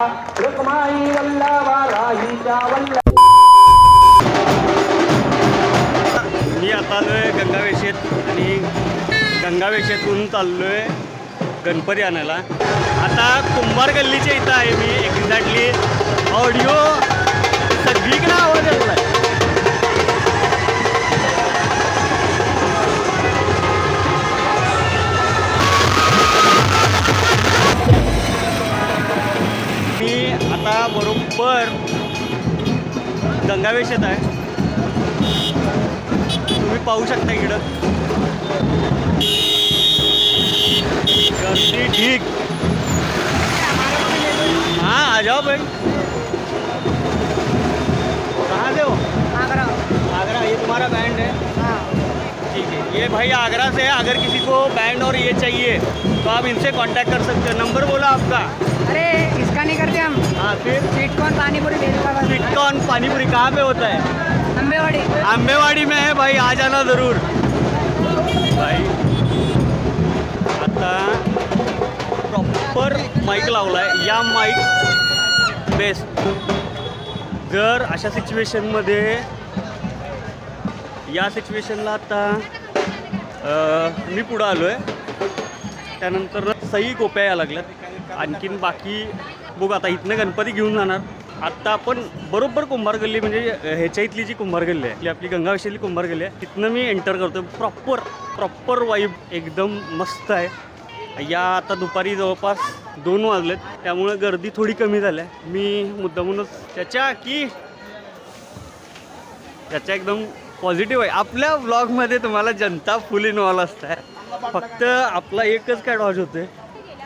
रुक्माई वल्ला राहीच्या वल्लभ. मी आता आलो आहे गंगावेशेत आणि गंगावेशेतून चाललो आहे गणपती आणायला. आता कुंभार गल्लीच्या इथं आहे मी एक्झॅक्टली ऑडिओ सगळीकडे आवाज येतला गंगावेशेत आहे. तुम्ही पाहू शकता इकडं. गर्दी ठीक. हाँ आ जाओ भाई. कहाँ से हो? आगरा. आगरा ये तुम्हारा बैंड है? ठीक है ये भाई आगरा से है अगर किसी को बैंड और ये चाहिए तो आप इनसे कांटेक्ट कर सकते हो. नंबर बोला आपका. अरे इसका नहीं करते हम। हाँ फिर? स्वीट कॉर्न पानीपुरी भेजूंगा स्वीट कॉर्न पानीपुरी कहाँ पे होता है? अम्बेवाड़ी आंबेवाडी में है भाई आ जाना जरूर। भाई आता प्रॉपर माईक लावलाय या माईक बेस्ट जर अशा सिच्युएशनमध्ये या सिच्युएशनला आता मी पुढं आलो आहे त्यानंतर सई गोप्या या लागल्यात. आणखीन बाकी बघू आता इथनं गणपती घेऊन जाणार. आत्ता आपण बरोबर कुंभार गल्ली म्हणजे ह्याच्या इथली जी कुंभार गल्ली आहे ती आपली गंगावेशेली कुंभार गल्ली आहे तिथनं मी एंटर करतो प्रॉपर प्रॉपर वाईब एकदम मस्त आहे. या आता दुपारी जवळपास दोन वाजलेत. त्यामुळे गर्दी थोडी कमी झाली आहे. मी मुद्दामूनच त्याच्या की त्याच्या एकदम पॉझिटिव्ह आहे. आपल्या ब्लॉगमध्ये तुम्हाला जनता फुल इन्वॉल्व आहे फक्त आपला एकच काय डॉज होते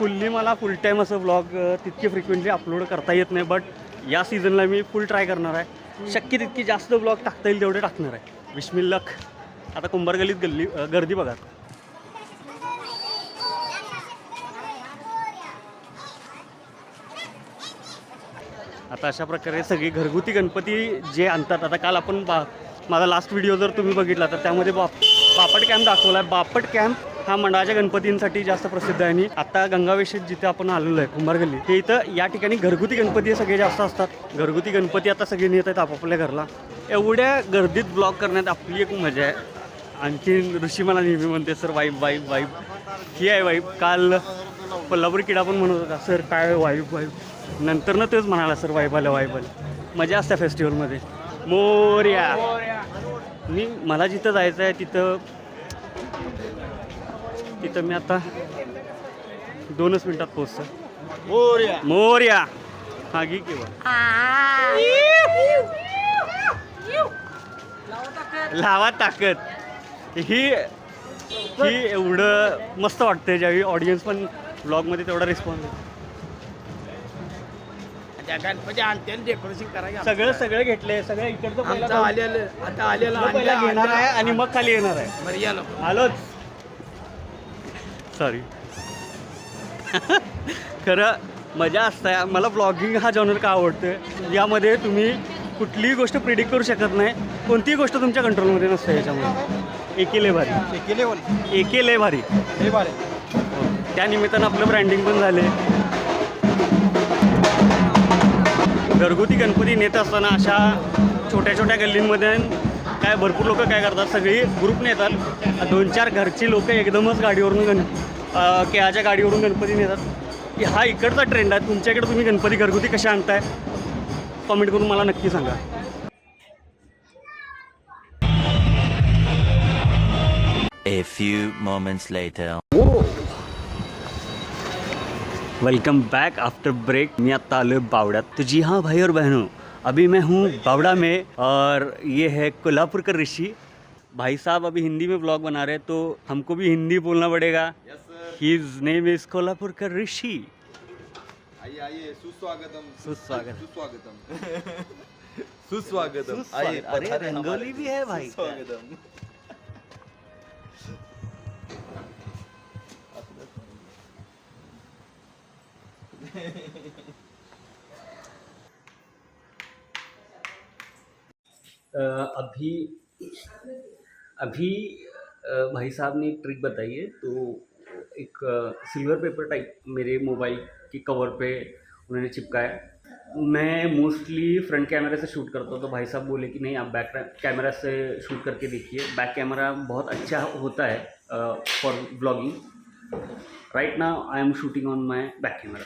फुल्ली मला फुल टाईम असं ब्लॉग तितकी फ्रिक्वेंटली अपलोड करता येत नाही बट या सीझनला मी फुल ट्राय करणार आहे. शक्य तितकी जास्त ब्लॉग टाकता येईल तेवढे टाकणार आहे. विश्मिल लख आता कुंभारगलीत गल्ली गर्दी बघा. आता अशा प्रकारे सगळी घरगुती गणपती जे आणतात आता काल आपण बा माझा लास्ट व्हिडिओ जर तुम्ही बघितला तर त्यामध्ये बाप बापट कॅम्प दाखवला आहे बापट कॅम्प हा मंडळाच्या गणपतींसाठी जास्त प्रसिद्ध आहे आणि आता गंगावेशीत जिथे आपण आलेलो आहे कुंभारगल्ली ते इथं या ठिकाणी घरगुती गणपती सगळे जास्त असतात. घरगुती गणपती आता सगळे नेत आहेत आपापल्या घरला. एवढ्या गर्दीत ब्लॉग करण्यात आपली एक मजा आहे. आणखीन ऋषी मला नेहमी म्हणते सर वाईब वाईब वाईब. ही आहे वाईब. काल कोल्हापुरी किडा पण म्हणत होता सर काय वाईब वाईब? नंतर ना तेच म्हणाला सर वाईब आलं वाईब आलं. मजा असते फेस्टिवलमध्ये मोर्या. मी मला जिथं जायचं आहे तिथं तिथं मी आता दोनच मिनिटात पोचतो मोर्या. मोर्या. हा घे किंवा लावा ताकद. ही ही एवढं मस्त वाटतं ज्यावेळी ऑडियन्स पण ब्लॉगमध्ये तेवढा रिस्पॉन्स डेकोरेशन करायचं सगळं सगळं घेतलंय. सगळं इकडचं पहिलं आलेलं आता आलेलं घेणार आहे. आणि मग खाली येणार आहे. बरं या लो. आलोच. सॉरी खरं मजा असते मला ब्लॉगिंग हा जॉनर का आवडतं यामध्ये तुम्ही कुठलीही गोष्ट प्रिडिक्ट करू शकत नाही. कोणतीही गोष्ट तुमच्या कंट्रोलमध्ये नसते याच्यामध्ये एके लय भारी. एके लय भारी. त्या निमित्तानं आपलं ब्रँडिंग पण झाले घरगुती गणपती नेत असताना अशा छोट्या छोट्या गल्लींमध्ये काय भरपूर लोक काय करतात सगळी ग्रुप नेतात दोन चार घरची लोक एकदमच गाडीवरून गण केळाच्या गाडीवरून गणपती नेतात की हा इकडचा ट्रेंड आहे तुमच्याकडे तुम्ही गणपती घरगुती कसे आणताय? कमेंट करून मला नक्की सांगा. A few moments later. Welcome back after break मैं आता आलो बावड़ात तो जी हाँ भाई और बहनों अभी मैं हूँ बावड़ा में और ये है कोल्हापुर का ऋषि। भाई साहब अभी हिंदी में ब्लॉग बना रहे हैं तो हमको भी हिंदी बोलना पड़ेगा। हिज नेम इज़ कोल्हापुर का ऋषि। आइए आइए सुस्वागतम। सुस्वागत सुस्वागतम। सुस्वागतम। आइए अरे, रंगोली भी है भाई। अ, अभी अभी भाई साहब ने एक ट्रिक बताई है तो एक सिल्वर पेपर टाइप मेरे मोबाइल के कवर पे उन्होंने चिपकाया। मैं मोस्टली फ्रंट कैमरे से शूट करता हूँ तो भाई साहब बोले कि नहीं, आप बैक कैमरा से शूट करके देखिए। बैक कैमरा बहुत अच्छा होता है for blogging right now I am shooting on my back camera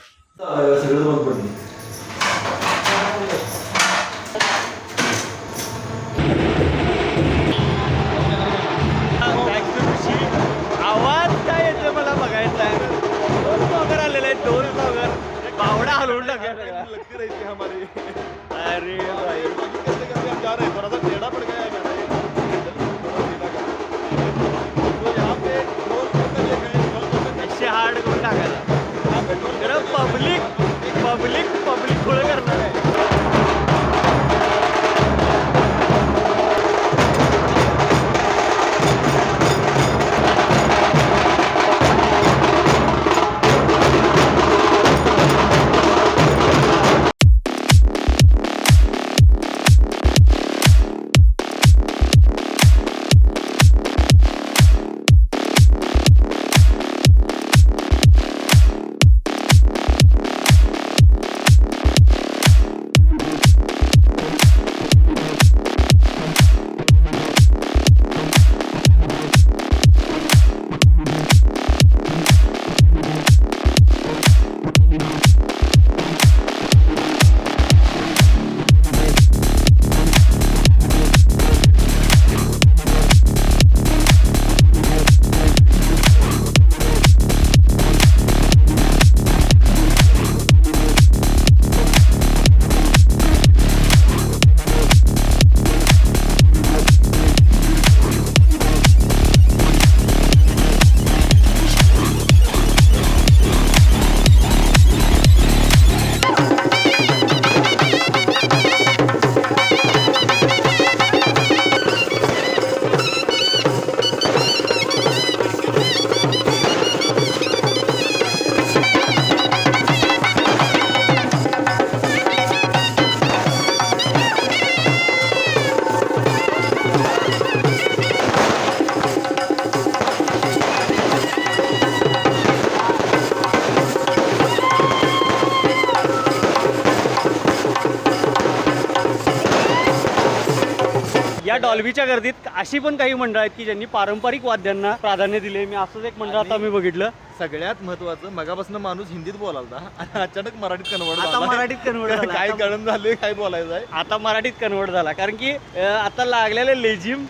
डॉल्बीच्या गर्दीत अशी पण काही मंडळ आहेत की ज्यांनी पारंपरिक वाद्यांना प्राधान्य दिले. मी असंच एक मंडळ आता मी बघितलं. सगळ्यात महत्वाचं मगापासून माणूस हिंदीत बोलालता. आणि अचानक मराठीत कन्वर्ट आता मराठीत झाला. काय कळण झाले काय बोलायचं आहे? आता मराठीत कन्वर्ट झाला. कारण की आता लागलेले लेझिम.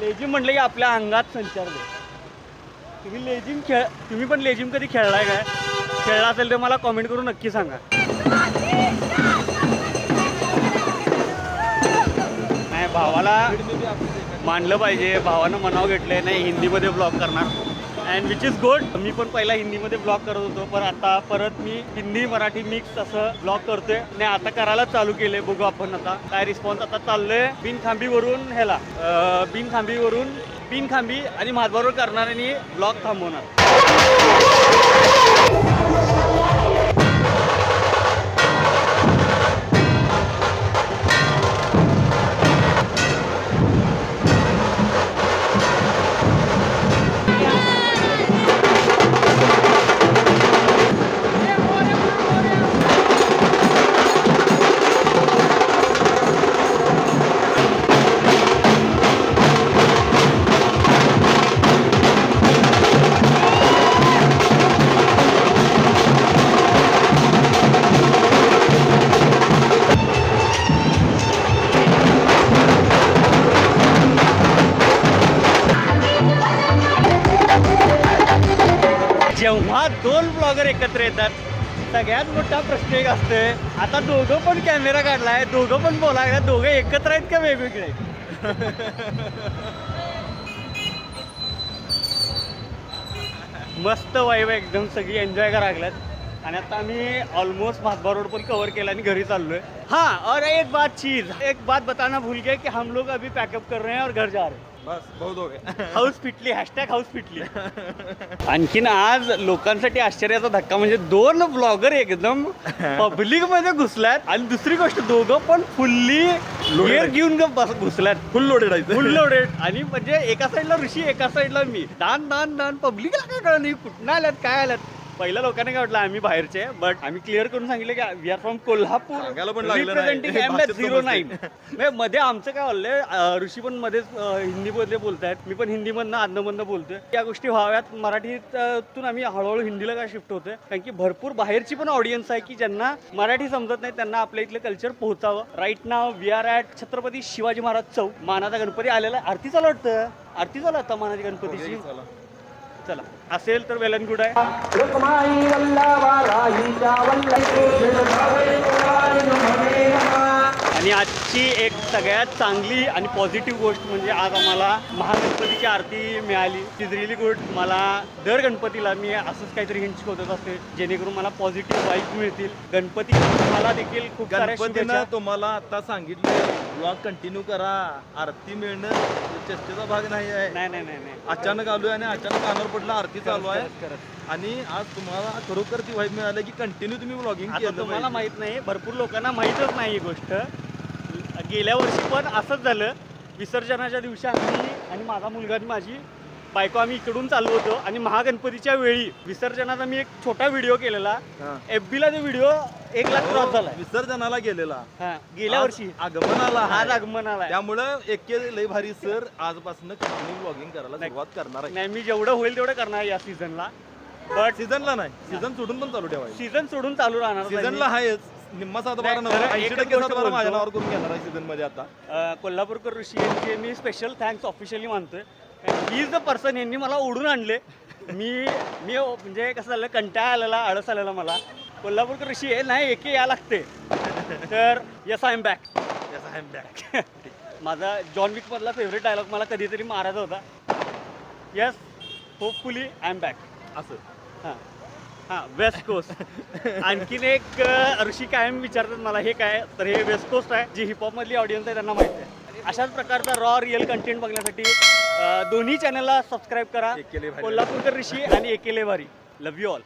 लेझिम म्हटलं की आपल्या अंगात संचार दे. तुम्ही लेझिम खेळ तुम्ही पण लेझिम कधी खेळलाय काय? खेळला असेल तर मला कॉमेंट करून नक्की सांगा. भावाला मानलं पाहिजे भावानं मनाव घेतलंय नाही हिंदीमध्ये ब्लॉग करणार. अँड विच इज गुड मी पण पहिला हिंदीमध्ये ब्लॉग करत होतो पण आता परत मी हिंदी मराठी मिक्स असं ब्लॉग करतोय. आणि आता करायला चालू केले बघू आपण आता. काय रिस्पॉन्स आता चाललोय बिनखांबीवरून ह्याला बिनखांबीवरून बिनखांबी आणि महाबरोबर करणार आणि ब्लॉग थांबवणार. जेव्हा दोन ब्लॉगर एकत्र येतात सगळ्यात मोठा प्रश्न एक असतोय आता दोघं पण कॅमेरा काढला आहे दोघं पण बोलायला दोघं एकत्र आहेत का वेगवेगळे? मस्त वाईब एकदम सगळी एन्जॉय करा लागल्यात. आणि आता आम्ही ऑलमोस्ट भातबा रोड पण कव्हर केला आणि घरी चाललोय. हाँ और एक बात चीज एक बात बताना भूल गए कि हम लोग अभी पैकअप कर रहे हैं और घर जा रहे हैं. बस बहुत हो गया. House fitly hashtag house fitly आणखीन आज लोकांसाठी आश्चर्याचा धक्का म्हणजे दोन ब्लॉगर एकदम पब्लिकमध्ये घुसल्यात आणि दुसरी गोष्ट दोघं पण फुल्ली गेअर घेऊन घुसल्यात. फुल लोडेड आहे फुल लोडेड आणि म्हणजे एका साईडला ऋषी एका साईडला मी. दान दान दान पब्लिकला काय कळलं नाही कुठनं आल्यात काय आल्यात? पहिल्या लोकांना काय वाटलं आम्ही बाहेरचे बट आम्ही क्लिअर करून सांगितलं की वी आर फ्रॉम कोल्हापूर. सांगायला पण लागलं नाही. रिप्रेझेंटिंग भाषेत झिरो. नाईन मध्ये आमचं काय बोललंय ऋषी पण मध्येच अं, हिंदीमध्ये बोलतायत. मी पण हिंदीमधनं आदनमधनं बोलतोय. या गोष्टी व्हाव्यात. मराठीतून आम्ही हळूहळू हिंदीला काय शिफ्ट होतोय? कारण की भरपूर बाहेरची पण ऑडियन्स आहे की ज्यांना मराठी समजत नाही त्यांना आपल्या इथलं कल्चर पोहोचावं. Right now we are at Chhatrapati Shivaji Maharaj Chowk. मानाचा गणपती आलेला आहे. आरती चालू वाटतं? आरती चालू आता मानाची गणपतीची? चला. असेल तर वेल अँड गुड आहे. आणि आजची एक सगळ्यात चांगली आणि पॉझिटिव्ह गोष्ट म्हणजे आज आम्हाला महागणपतीची आरती मिळाली. इज रिली गुड मला दर गणपतीला मी असंच काहीतरी हिंट शिकवत असते जेणेकरून मला पॉझिटिव्ह वाईब मिळतील. गणपती मला देखील खूप गणपतीनं तुम्हाला आता सांगितलं ब्लॉग कंटिन्यू करा. आरती मिळणं चेष्टेचा भाग नाही आहे. नाही नाही नाही नाही. अचानक आलोय आणि अचानक कानावर पडलं आरती चालू आहे. आणि आज तुम्हाला खरोखर ती वाईब मिळाली की कंटिन्यू तुम्ही ब्लॉगिंग आता केलं तुम्हाला पाहिजे. माहीत नाही भरपूर लोकांना माहीतच नाही ही गोष्ट. गेल्या वर्षी पण असंच झालं. विसर्जनाच्या दिवशी आम्ही आणि माझा मुलगा आणि माझी बायको आम्ही इकडून चालू होतो आणि महागणपतीच्या वेळी विसर्जनाचा मी एक छोटा व्हिडिओ केलेला. हा. एफ ला तो व्हिडिओ एक लाख क्रॉस झालाय. विसर्जनाला गेलेला. हा गेल्या वर्षी. आगमनाला आज आहे. आगमन आलाय त्यामुळं एके लय भारी सर आजपासून कंटिन्यू ब्लॉगिंग करायला. सुरुवात करणार आहे. नाही मी जेवढं होईल तेवढं करणार या सीझनला बट सीझनला नाही. सीझन सोडून पण चालू ठेवायचं. सीझन सोडून चालू राहणार सीझनला आहेच. निम्मा ऐंशी टक्के माझ्या. नावावर करून घेणार आहे सीझनमध्ये आता. कोल्हापूरकर ऋषी यांचे मी स्पेशल थँक्स ऑफिशियली मानतोय. ही इज द पर्सन यांनी मला ओढून आणले. मी मी म्हणजे कसं झालं कंटाळा आलेला आळस आलेला मला. कोल्हापूरकर ऋषी हे नाही एके या लागते. तर yes I am back Yes, I am back. माझा जॉन विक मधला फेवरेट डायलॉग मला कधीतरी मारायचा होता. Yes hopefully I am back असं. हां. हां वेस्ट कोस्ट आणखीन एक ऋषी कायम विचारतात मला हे काय? तर हे वेस्ट कोस्ट आहे जी हिपहॉपमधली ऑडियन्स आहे त्यांना माहिती आहे. अशाच प्रकारचा रॉ रिअल कंटेंट बघण्यासाठी दोन्ही चॅनलला सबस्क्राईब करा. कोल्हापूरकर ऋषी आणि एकेले भारी. Love you all